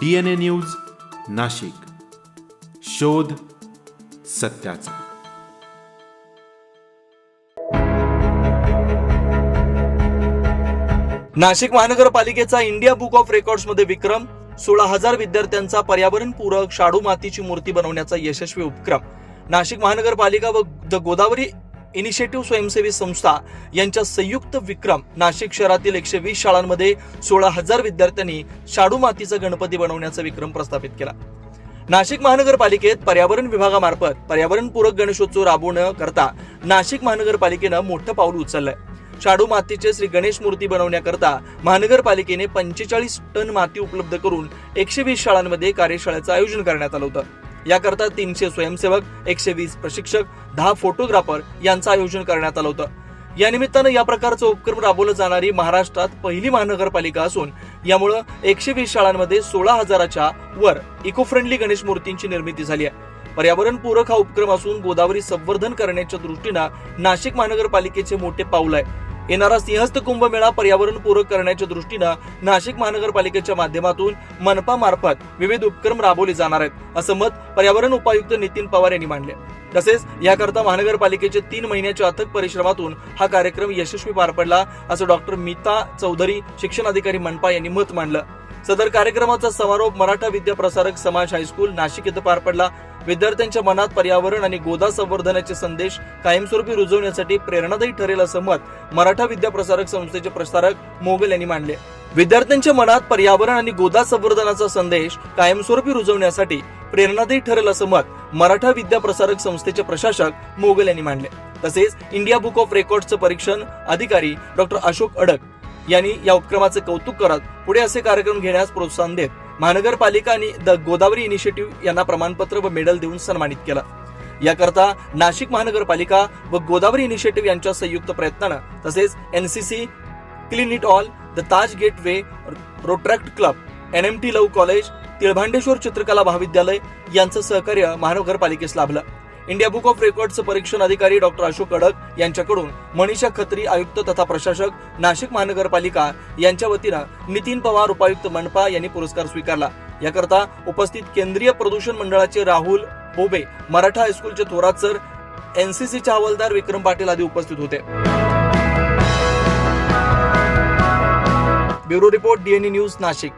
D N A news Nashik. शोध सत्याचा. नाशिक महानगरपालिकेचा इंडिया बुक ऑफ रेकॉर्ड्समध्ये विक्रम सोळा हजार विद्यार्थ्यांचा पर्यावरणपूरक शाडू मातीची मूर्ती बनवण्याचा यशस्वी उपक्रम. नाशिक महानगरपालिका व द गोदावरी इनिशिएटिव्ह स्वयंसेवी संस्था यांच्या संयुक्त विक्रम नाशिक शहरातील एकशे वीस शाळांमध्ये सोळा हजार विद्यार्थ्यांनी शाडू मातीचा गणपती बनवण्याचा विक्रम प्रस्थापित केला. नाशिक महानगरपालिकेत पर्यावरण विभागामार्फत पर्यावरणपूरक गणेशोत्सव राबवण्याकरता नाशिक महानगरपालिकेनं मोठं पाऊल उचललंय. शाडू मातीचे श्री गणेश मूर्ती बनवण्याकरता महानगरपालिकेने पंचेचाळीस टन माती उपलब्ध करून एकशे वीस शाळांमध्ये कार्यशाळेचं आयोजन करण्यात आलं होतं. याकरता तीनशे स्वयंसेवक एकशे वीस प्रशिक्षक दहा फोटोग्राफर यांचं आयोजन करण्यात आलं होतं. या निमित्तानं या प्रकारचं उपक्रम राबवलं जाणारी महाराष्ट्रात पहिली महानगरपालिका असून यामुळं एकशे वीस शाळांमध्ये सोळा हजाराच्या वर इको फ्रेंडली गणेश मूर्तींची निर्मिती झाली आहे. पर्यावरणपूरक हा उपक्रम असून गोदावरी संवर्धन करण्याच्या दृष्टीनं नाशिक महानगरपालिकेचे मोठे पाऊल आहे. येणारा सिंहस्थ कुंभमेळा पर्यावरणपूरक करण्याच्या दृष्टीनं नाशिक महानगरपालिकेच्या माध्यमातून मनपा मार्फत विविध उपक्रम राबवले जाणार आहेत असं मत पर्यावरण उपायुक्त नितीन पवार यांनी मांडले तसेच याकरता महानगरपालिकेचे तीन महिन्याच्या अथक परिश्रमातून हा कार्यक्रम यशस्वी पार पडला असं डॉक्टर मीता चौधरी शिक्षण अधिकारी मनपा यांनी मत मांडलं. सदर कार्यक्रमाचा समारोप मराठा विद्या प्रसारक समाज हायस्कूल नाशिक इथं पार पडला. विद्यार्थ्यांच्या मनात पर्यावरण आणि गोदा संवर्धनाचे संदेश कायमस्वरूपी रुजवण्यासाठी प्रेरणादायी ठरेल असं मत मराठा विद्या प्रसारक संस्थेचे प्रसारक मोगल यांनी मांडले. विद्यार्थ्यांच्या मनात पर्यावरण आणि गोदा संवर्धनाचा संदेश कायमस्वरूपी रुजवण्यासाठी प्रेरणादायी ठरेल असं मत मराठा विद्या प्रसारक संस्थेचे प्रशासक मोगल यांनी मांडले. तसेच इंडिया बुक ऑफ रेकॉर्डचं परीक्षण अधिकारी डॉक्टर अशोक अडक यांनी या उपक्रमाचे कौतुक करत पुढे असे कार्यक्रम घेण्यास प्रोत्साहन देत महानगरपालिका आणि द गोदावरी इनिशिएटिव्ह यांना प्रमाणपत्र व मेडल देऊन सन्मानित केलं. याकरता नाशिक महानगरपालिका व गोदावरी इनिशिएटिव्ह यांच्या संयुक्त प्रयत्नानं तसेच NCC clean it all the Taj gateway Rotaract club N M T love college Tilbhandeshwar चित्रकला महाविद्यालय यांचं सहकार्य महानगरपालिकेस लाभलं. इंडिया बुक ऑफ रेकॉर्डचं परीक्षण अधिकारी डॉक्टर अशोक अडक यांच्याकडून मनीषा खत्री आयुक्त तथा प्रशासक नाशिक महानगरपालिका यांच्या वतीनं नितीन पवार उपायुक्त मनपा यांनी पुरस्कार स्वीकारला. याकरता उपस्थित केंद्रीय प्रदूषण मंडळाचे राहुल बोबे मराठा हायस्कूलचे थोरात सर एनसीसीचे हवालदार विक्रम पाटील आदी उपस्थित होते. Bureau report DNA news Nashik.